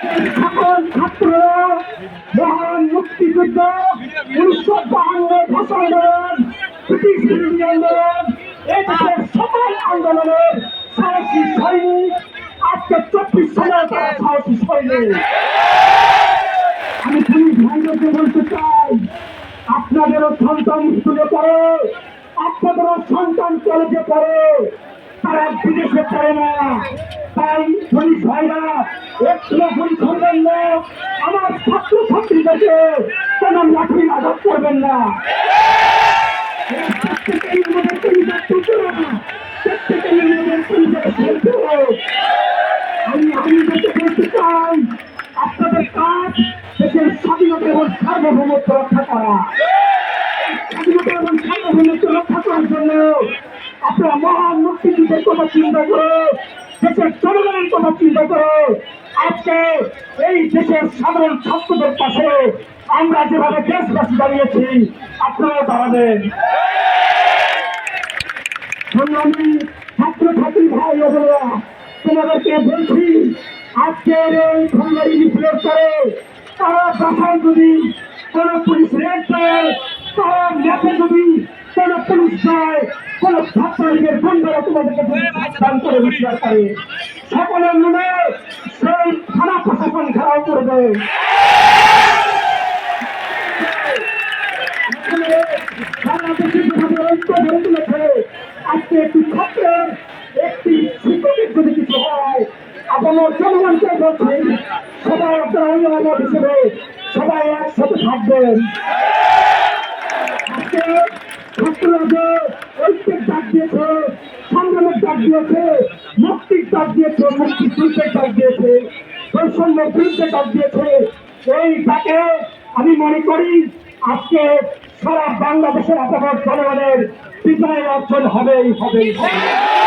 সকল ছাত্ররা মহান মুক্তিযুদ্ধ উনিশশো বাহান্ন ভাষা আন্দোলন, ব্রিটিশ বিরোধী আন্দোলন, এই দেশের সকল আন্দোলনের সাহসী সৈনিক, আজকে চব্বিশ সালে তারা সাহসী সৈনিক। আমি পুলিশ ভাইদেরকে বলতে চাই, আপনাদেরও সন্তান স্কুলে পড়ে, আপনাদেরও সন্তান কলেজে পড়ে তারা বিদেশে পড়ে না। তাই পুলিশ ভাইরা একটু করবেন না। আমার ছাত্র ছাত্রীদেরকে কোন লাঠি আঘাত করবেন না। আমি আপনাদেরকে বলতে চাই, আপনাদের কাজ দেশের স্বাধীনতা এবং সার্বভৌমত্ব রক্ষা করা। স্বাধীনতা এবং সার্বভৌমত্ব রক্ষা করার জন্য আপনারা মহান মুক্তিযুদ্ধের কথা চিন্তা করে, দেশের জনগণের কথা চিন্তা করে। আজকে এই দেশের সাধারণ ছাত্রদের পাশে আমরা যেভাবে দেশবাসী দাঁড়িয়েছি, আপনারাও দাঁড়াবেন। সংগ্রামী ছাত্র ছাত্রী ভাই বোনেরা, তোমাদেরকে বলছি, আজকের এই সংগ্রামী মিছিলের পরে তারা বাসায় যদি কোন পুলিশ রেড দেয় তারা ম্যাচে যদি কোন পুলিশ যায় কোন ছাত্রলীগের বন্ধুরা তোমাদেরকে সাবধান করে হুঁশিয়ার করে সকলের মনে সেই থানা প্রশাসন ঘেরাও করবে। বাংলাদেশের যেভাবে ঐক্য গড়ে তুলেছে। আজকে একটি ছাত্রের একটি শিক্ষকের যদি কিছু হয় আপনার জনগণকে বলছি সবাই আপনার অভিভাবক হিসেবে সবাই একসাথে থাকবেন। আজকে দিয়েছে দিয়েছে দিয়েছে মুক্তি দিয়েছে এই আমি মনে করি আজকে সারা বাংলাদেশের আপনার জনগণের বিজয় অর্জন হবেই হবেই হবে